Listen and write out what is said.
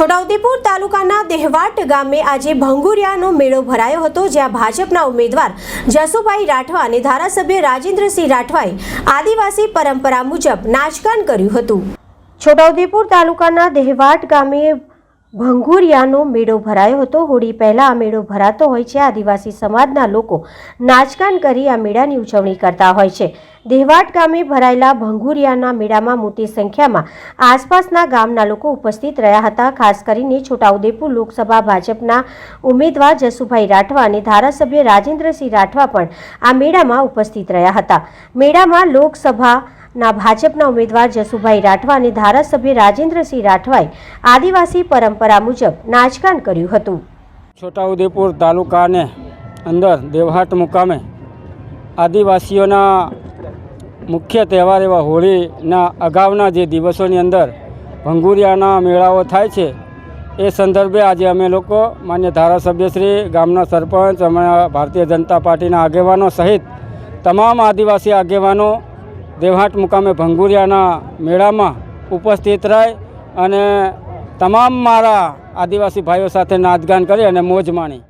છોટાઉદેપુર તાલુકાના દેહવાટ ગામે આજે ભંગુરિયાનો મેળો ભરાયો હતો, જ્યાં ભાજપના ઉમેદવાર જસુભાઈ રાઠવા અને ધારાસભ્ય રાજેન્દ્રસિંહ રાઠવાએ આદિવાસી પરંપરા મુજબ નાચગાન કર્યું હતું. છોટાઉદેપુર તાલુકાના દેહવાટ ગામે ભંગુરિયાનો મેળો ભરાયો હતો. હોળી પહેલા આ મેળો ભરાતો હોય છે. આદિવાસી સમાજના લોકો નાચગાન કરી આ મેળાની ઉજવણી કરતા હોય છે. દેહવાટ ગામે ભરાયેલા ભંગુરિયાના મેળામાં મોટી સંખ્યામાં આસપાસના ગામના લોકો ઉપસ્થિત રહ્યા હતા. ખાસ કરીને છોટાઉદેપુર લોકસભા ભાજપના ઉમેદવાર જસુભાઈ રાઠવા અને ધારાસભ્ય રાજેન્દ્રસિંહ રાઠવા પણ આ મેળામાં ઉપસ્થિત રહ્યા હતા. મેળામાં લોકસભાના ભાજપના ઉમેદવાર જસુભાઈ રાઠવા અને ધારાસભ્ય રાજેન્દ્રસિંહ રાઠવાએ આદિવાસી પરંપરા મુજબ નાચગાન કર્યું હતું. છોટાઉદેપુર તાલુકાને અંદર દેવહાટ મુકામે આદિવાસીઓના મુખ્ય તહેવાર એવા હોળીના અગાઉના જે દિવસોની અંદર ભંગુરિયાના મેળાઓ થાય છે, એ સંદર્ભે આજે અમે લોકો માન્ય ધારાસભ્યશ્રી ગામના સરપંચ, અમારા ભારતીય જનતા પાર્ટીના આગેવાનો સહિત તમામ આદિવાસી આગેવાનો દેવાટ મુકામે ભંગુરિયાના મેળામાં ઉપસ્થિત રહી અને તમામ મારા આદિવાસી ભાઈઓ સાથે નાચગાન કરી અને મોજ માણી.